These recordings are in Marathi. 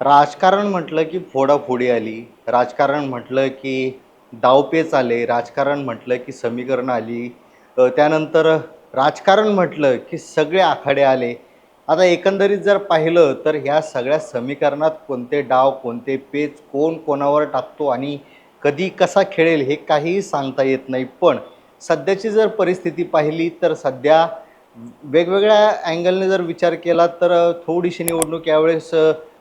राजकारण म्हटलं की फोडाफोडी आली राजकारण म्हटलं की डावपेच आले राजकारण म्हटलं की समीकरणं आली त्यानंतर राजकारण म्हटलं की सगळे आखाडे आले. आता एकंदरीत जर पाहिलं तर ह्या सगळ्या समीकरणात कोणते डाव कोणते पेच कोण कोणावर टाकतो आणि कधी कसा खेळेल हे काहीही सांगता येत नाही. पण सध्याची जर परिस्थिती पाहिली तर सध्या वेगवेगळ्या अँगलने जर विचार केला तर थोडीशी निवडणूक यावेळेस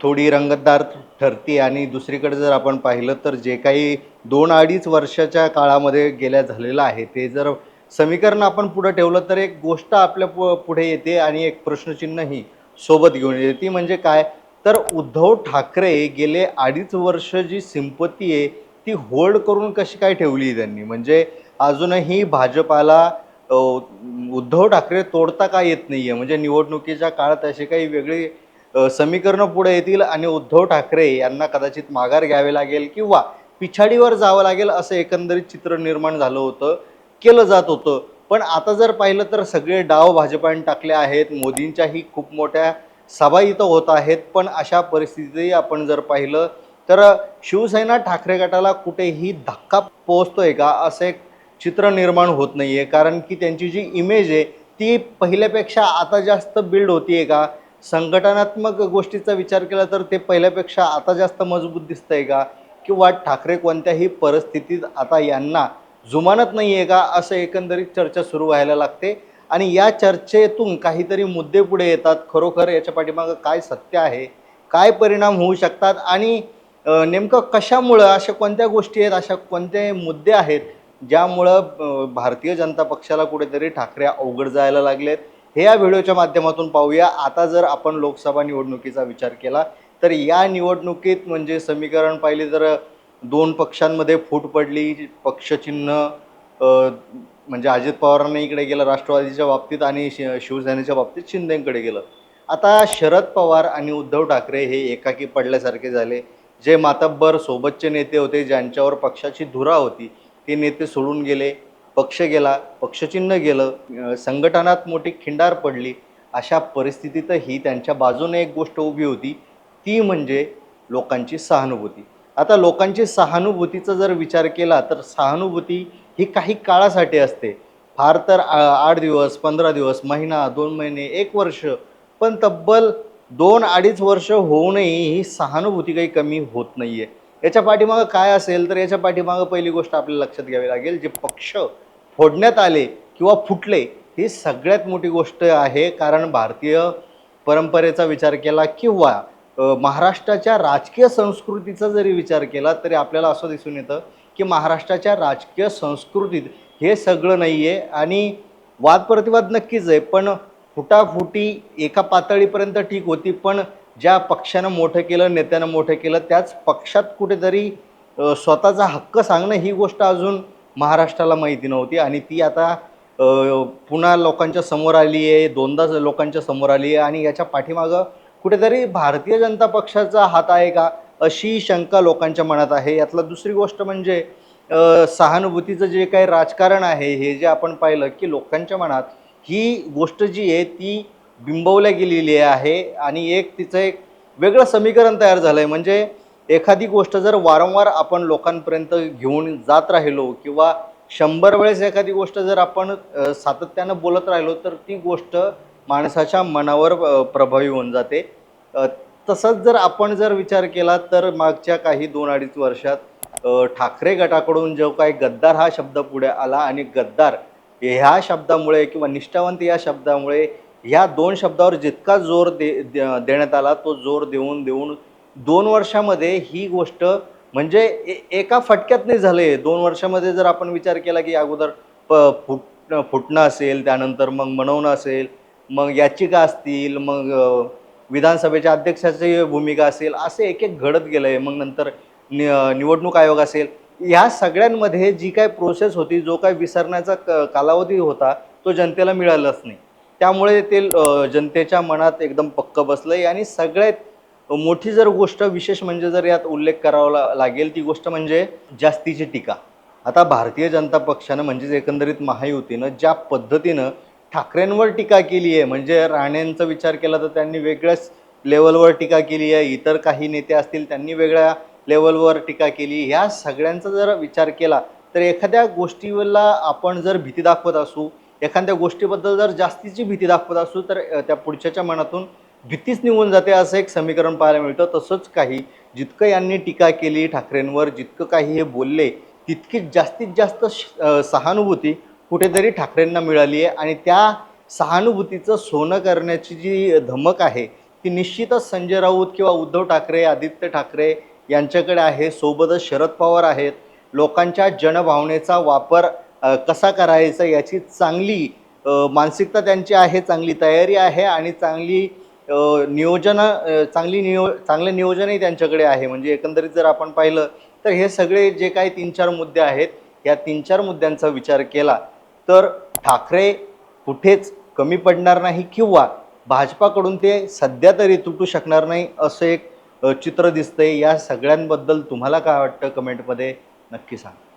थोडी रंगतदार ठरते आणि दुसरीकडे जर आपण पाहिलं तर जे काही दोन अडीच वर्षाच्या काळामध्ये गेल्या झालेलं आहे ते जर समीकरण आपण पुढं ठेवलं तर एक गोष्ट आपल्या पु पुढे येते आणि एक प्रश्नचिन्हही सोबत घेऊन येते. ती म्हणजे काय? तर उद्धव ठाकरे गेले अडीच वर्ष जी सिंपती आहे ती होल्ड करून कशी काय ठेवली त्यांनी? म्हणजे अजूनही भाजपाला उद्धव ठाकरे तोडता का येत नाही आहे म्हणजे निवडणुकीच्या काळात असे काही वेगळी समीकरणं पुढे येतील आणि उद्धव ठाकरे यांना कदाचित माघार घ्यावे लागेल किंवा पिछाडीवर जावं लागेल असं एकंदरीत चित्र निर्माण झालं होतं केलं जात होतं. पण आता जर पाहिलं तर सगळे डाव भाजपाने टाकले आहेत. मोदींच्याही खूप मोठ्या सभा इथं होत आहेत. पण अशा परिस्थितीतही आपण जर पाहिलं तर शिवसेना ठाकरे गटाला कुठेही धक्का पोहोचतोय का? असं एक चित्र निर्माण होत नाही आहे कारण की त्यांची जी इमेज आहे ती पहिल्यापेक्षा आता जास्त बिल्ड होती आहे का? संघटनात्मक गोष्टीचा विचार केला तर ते पहिल्यापेक्षा आता जास्त मजबूत दिसतं आहे का? किंवा ठाकरे कोणत्याही परिस्थितीत आता यांना जुमानत नाही आहे का? असं एकंदरीत चर्चा सुरू व्हायला लागते. आणि या चर्चेतून काहीतरी मुद्दे पुढे येतात. खरोखर याच्या पाठीमागं काय सत्य आहे? काय परिणाम होऊ शकतात? आणि नेमकं कशामुळं अशा कोणत्या गोष्टी आहेत? अशा कोणते मुद्दे आहेत? ज्यामुळं भारतीय जनता पक्षाला कुठेतरी ठाकरे अवघड जायला लागलेत. हे या व्हिडिओच्या माध्यमातून पाहूया. आता जर आपण लोकसभा निवडणुकीचा विचार केला तर या निवडणुकीत म्हणजे समीकरण पाहिले तर दोन पक्षांमध्ये फूट पडली. पक्षचिन्ह म्हणजे अजित पवारांना इकडे गेलं राष्ट्रवादीच्या बाबतीत आणि शि शिवसेनेच्या बाबतीत शिंदेकडे गेलं. आता शरद पवार आणि उद्धव ठाकरे हे एकाकी पडल्यासारखे झाले. जे मातब्बर सोबतचे नेते होते ज्यांच्यावर पक्षाची धुरा होती. ते नेते सोडून गेले पक्ष गेला पक्षचिन्ह गेलं संघटनात मोठी खिंडार पडली. अशा परिस्थितीतही त्यांच्या बाजूने एक गोष्ट उभी होती ती म्हणजे लोकांची सहानुभूती. आता लोकांची सहानुभूतीचा जर विचार केला तर सहानुभूती ही काही काळासाठी असते. फार तर आ- आठ दिवस पंधरा दिवस महिना दोन महिने एक वर्ष पण तब्बल दोन अडीच वर्ष होऊनही ही सहानुभूती काही कमी होत नाही आहे याच्या पाठीमागं काय असेल तर याच्या पाठीमागं पहिली गोष्ट आपल्याला लक्षात घ्यावी लागेल जे पक्ष फोडण्यात आले किंवा फुटले ही सगळ्यात मोठी गोष्ट आहे. कारण भारतीय परंपरेचा विचार केला किंवा महाराष्ट्राच्या राजकीय संस्कृतीचा जरी विचार केला तरी आपल्याला असं दिसून येतं की महाराष्ट्राच्या राजकीय संस्कृतीत हे सगळं नाही आहे आणि वादप्रतिवाद नक्कीच आहे पण फुटाफुटी एका पातळीपर्यंत ठीक होती पण ज्या पक्षानं मोठं केलं नेत्यानं मोठं केलं त्याच पक्षात कुठेतरी स्वतःचा हक्क सांगणं ही गोष्ट अजून महाराष्ट्राला माहिती नव्हती. आणि ती आता पुन्हा लोकांच्या समोर आली आहे दोनदा लोकांच्या समोर आली आहे आणि याच्या पाठीमागं कुठेतरी भारतीय जनता पक्षाचा हात आहे का अशी शंका लोकांच्या मनात आहे. यातला दुसरी गोष्ट म्हणजे सहानुभूतीचं जे काही राजकारण आहे हे जे आपण पाहिलं की लोकांच्या मनात ही गोष्ट जी आहे ती बिंबवल्या गेलेली आहे आणि एक तिचं एक वेगळं समीकरण तयार झालं आहे म्हणजे एखादी गोष्ट जर वारंवार आपण लोकांपर्यंत घेऊन जात राहिलो किंवा शंभर वेळेस एखादी गोष्ट जर आपण सातत्यानं बोलत राहिलो तर ती गोष्ट माणसाच्या मनावर प्रभावी होऊन जाते. तसंच जर आपण जर विचार केला तर मागच्या काही दोन अडीच वर्षात ठाकरे गटाकडून जो काही गद्दार हा शब्द पुढे आला आणि गद्दार ह्या शब्दामुळे किंवा निष्ठावंत या शब्दामुळे ह्या दोन शब्दावर जितका जोर दे दे- देण्यात आला तो जोर देऊन देऊन दोन वर्षामध्ये ही गोष्ट म्हणजे ए- एका फटक्यात नाही झाले. दोन वर्षामध्ये जर आपण विचार केला की अगोदर प फुट फुटणं असेल त्यानंतर मग मनवणं असेल मग याचिका असतील मग विधानसभेच्या अध्यक्षाची भूमिका असेल असे एक एक घडत गेलं आहे मग नंतर नि निवडणूक आयोग असेल. ह्या सगळ्यांमध्ये जी काय प्रोसेस होती जो काय विसरण्याचा क कालावधी होता तो जनतेला मिळालाच नाही. त्यामुळे ते जनतेच्या मनात एकदम पक्क बसलं आहे आणि सगळ्यात मोठी जर गोष्ट विशेष म्हणजे जर यात उल्लेख करावा ला- लागेल ती गोष्ट म्हणजे जास्तीची टीका. आता भारतीय जनता पक्षानं म्हणजेच एकंदरीत महायुतीनं ज्या पद्धतीनं ठाकरेंवर टीका केली आहे म्हणजे राणेंचा विचार केला तर त्यांनी वेगळ्याच लेवलवर टीका केली आहे इतर काही नेते असतील त्यांनी वेगळ्या लेवलवर टीका केली ह्या सगळ्यांचा जर विचार केला तर एखाद्या गोष्टीला आपण जर भीती दाखवत असू एखाद्या गोष्टीबद्दल जर जास्तीची भीती दाखवत असू तर त्या पुढच्याच्या मनातून भीतीच निघून जाते असं एक समीकरण पाहायला मिळतं. तसंच काही जितकं यांनी टीका केली ठाकरेंवर जितकं काही हे बोलले तितकी जास्तीत जास्त श- सहानुभूती कुठेतरी ठाकरेंना मिळाली आहे. आणि त्या सहानुभूतीचं सोनं करण्याची जी धमक आहे ती निश्चितच संजय राऊत किंवा उद्धव ठाकरे आदित्य ठाकरे यांच्याकडे आहे. सोबतच शरद पवार आहेत. लोकांच्या जनभावनेचा वापर कसा करायचा याची चांगली मानसिकता त्यांची आहे चांगली तयारी आहे आणि चांगली नियोजन चांगली नियो चांगलं नियोजनही त्यांच्याकडे आहे. म्हणजे एकंदरीत जर आपण पाहिलं तर हे सगळे जे काही तीन चार मुद्दे आहेत या तीन चार मुद्द्यांचा विचार केला तर ठाकरे कुठेच कमी पडणार नाही किंवा भाजपाकडून ते सध्या तरी तुटू शकणार नाही असं एक चित्र दिसतंय. या सगळ्यांबद्दल तुम्हाला काय वाटतं कमेंटमध्ये नक्की सांगा.